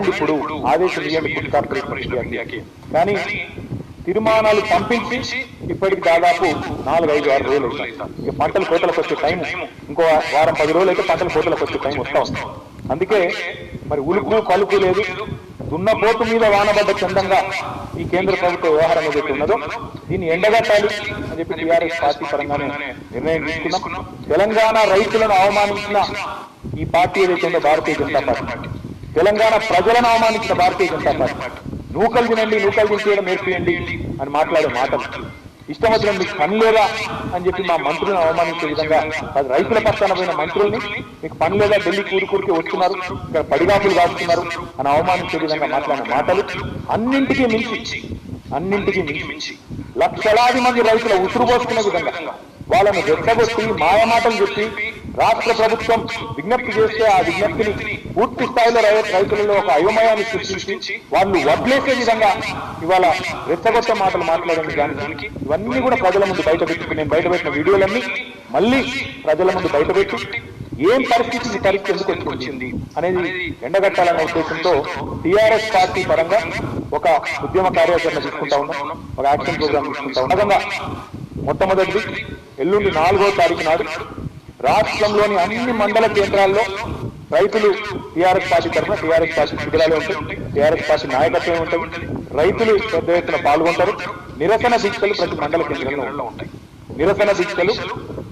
Command ఇప్పుడు? ఆదేశం ఇవ్వండి ఫుడ్ కార్పొరేషన్ ఆఫ్ ఇండియాకి కానీ తీర్మానాలు పంపించి ఇప్పటికి దాదాపు నాలుగు ఐదు ఆరు రోజులు అవుతాయి. ఇక పంటలు కోతలకు వచ్చే టైం ఇంకో వారం పది రోజులు అయితే పంటలు కోతలకు వచ్చే టైం వస్తా ఉంది. అందుకే మరి ఉలుకు కలుపు లేదు. దున్నపోతు మీద వానబడ్డ చందంగా ఈ కేంద్ర ప్రభుత్వ వ్యవహారం ఏదైతే ఉన్నదో దీన్ని ఎండగట్టాలి అని చెప్పి టీఆర్ఎస్ పార్టీ పరంగానే నిర్ణయం తీసుకున్నాం. తెలంగాణ రైతులను అవమానించిన ఈ పార్టీ ఏదైతే ఉందో భారతీయ జనతా పార్టీ. తెలంగాణ ప్రజలను అవమానించిన భారతీయ జనతా పార్టీ. నూకలు తినండి నూకలు తింటేయడం నేర్పియండి అని మాట్లాడే మాటలు. ఇష్టం వచ్చిన మీకు పనిలేదా అని చెప్పి మా మంత్రులను అవమానించే విధంగా అది రైతుల పక్షాన పోయిన మంత్రుల్ని మీకు పనిలేదా? ఢిల్లీ కూరుకూరికి వస్తున్నారు ఇక్కడ పడిగాపులు కాస్తున్నారు అని అవమానించే విధంగా మాట్లాడిన మాటలు అన్నింటికీ మించి అన్నింటికీ మించి లక్షలాది మంది రైతుల ఉసురు పోసుకునే విధంగా వాళ్ళని రెచ్చగొట్టి మాయమాటలు చెప్పి రాష్ట్ర ప్రభుత్వం విజ్ఞప్తి చేస్తే ఆ విజ్ఞప్తిని పూర్తి స్థాయిలో రైతులలో ఒక అయోమయాన్ని సృష్టించి వాళ్ళు వడ్లేసే విధంగా ఇవాళ రెచ్చగొట్ట మాటలు మాట్లాడడం దానికి ఇవన్నీ కూడా ప్రజల ముందు బయట పెట్టుకుని నేను బయటపెట్టిన వీడియోలన్నీ మళ్ళీ ప్రజల ముందు బయటపెట్టి ఏం పరిస్థితి ఈ పరిస్థితి ఎందుకు వచ్చింది అనేది ఎండగట్టాలనే ఉద్దేశంతో టిఆర్ఎస్ పార్టీ పరంగా ఒక ఉద్యమ కార్యాచరణ తీసుకుంటా ఉన్నాం ఒక యాక్షన్ ప్రోగ్రామ్ తీసుకుంటా ఉన్నాం. మొట్టమొదటిది ఎల్లుండి నాలుగో తారీఖు నాడు రాష్ట్రంలోని అన్ని మండల కేంద్రాల్లో రైతులు టీఆర్ఎస్ పార్టీ తరఫున టీఆర్ఎస్ పార్టీ శిబిరాలు ఉంటాయి. టీఆర్ఎస్ పార్టీ నాయకత్వం ఉంటుంది. రైతులు పెద్ద ఎత్తున పాల్గొంటారు. నిరసన దీక్షలు ప్రతి మండల కేంద్రంలో ఉంటాయి. నిరసన దీక్షలు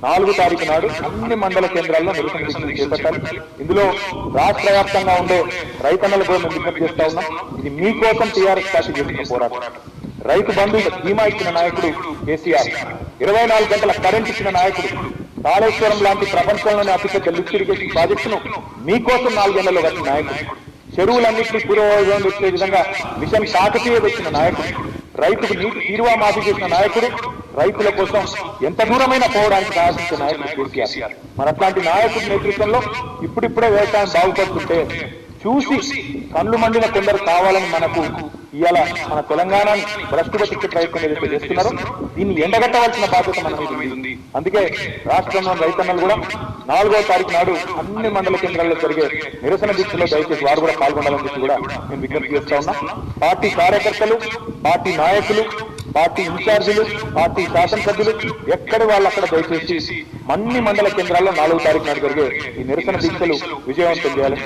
నాలుగు తారీఖు నాడు అన్ని మండల కేంద్రాల్లో నిరసన దీక్షలు చేపట్టాలి. ఇందులో రాష్ట్ర వ్యాప్తంగా ఉండే రైతన్నల కూడా మేము విజ్ఞప్తి చేస్తా ఉన్నాం. ఇది మీకోసం టీఆర్ఎస్ పార్టీ చేసిన పోరాటం. రైతు బంధు ధీమా ఇచ్చిన నాయకుడు కేసీఆర్. ఇరవై నాలుగు గంటల కరెంట్ ఇచ్చిన నాయకుడు కాళేశ్వరం లాంటి ప్రపంచంలోనే అతిపెద్ద లిఫ్ట్ ఇరిగేషన్ ప్రాజెక్టును మీకోసం నాలుగేళ్ళలో కట్టిన నాయకుడు. చెరువులన్నింటినీ పూర్వవైభవం వచ్చే విధంగా మిషన్ కాకతీయ వచ్చిన నాయకుడు. రైతుకు నీటి తీరువా మాఫీ చేసిన నాయకుడు. రైతుల కోసం ఎంత దూరమైన పోవడానికి సాహసించిన నాయకుడు కేసీఆర్. మరి అట్లాంటి నాయకుడి నేతృత్వంలో ఇప్పుడిప్పుడే వ్యవసాయం బాగుపడుతుంటే చూసి కళ్ళు మండిన కొందరు కావాలని మనకు ఇవాళ మన తెలంగాణని భ్రష్టు పట్టించే ప్రయత్నం ఏదైతే చేస్తున్నారో దీన్ని ఎండగట్టవలసిన బాధ్యత మన మీద ఉంది. అందుకే రాష్ట్రంలోని రైతన్నలు కూడా నాలుగో తారీఖు నాడు అన్ని మండల కేంద్రాల్లో జరిగే నిరసన దీక్షలో దయచేసి వారు కూడా పాల్గొనాలని చెప్పి కూడా నేను విజ్ఞప్తి చేస్తా ఉన్నా. పార్టీ కార్యకర్తలు పార్టీ నాయకులు పార్టీ ఇన్ఛార్జీలు పార్టీ శాసనసభ్యులు ఎక్కడి వాళ్ళు అక్కడ దయచేసి అన్ని మండల కేంద్రాల్లో నాలుగో తారీఖు నాడు జరిగే ఈ నిరసన దీక్షలు విజయవంతం చేయాలని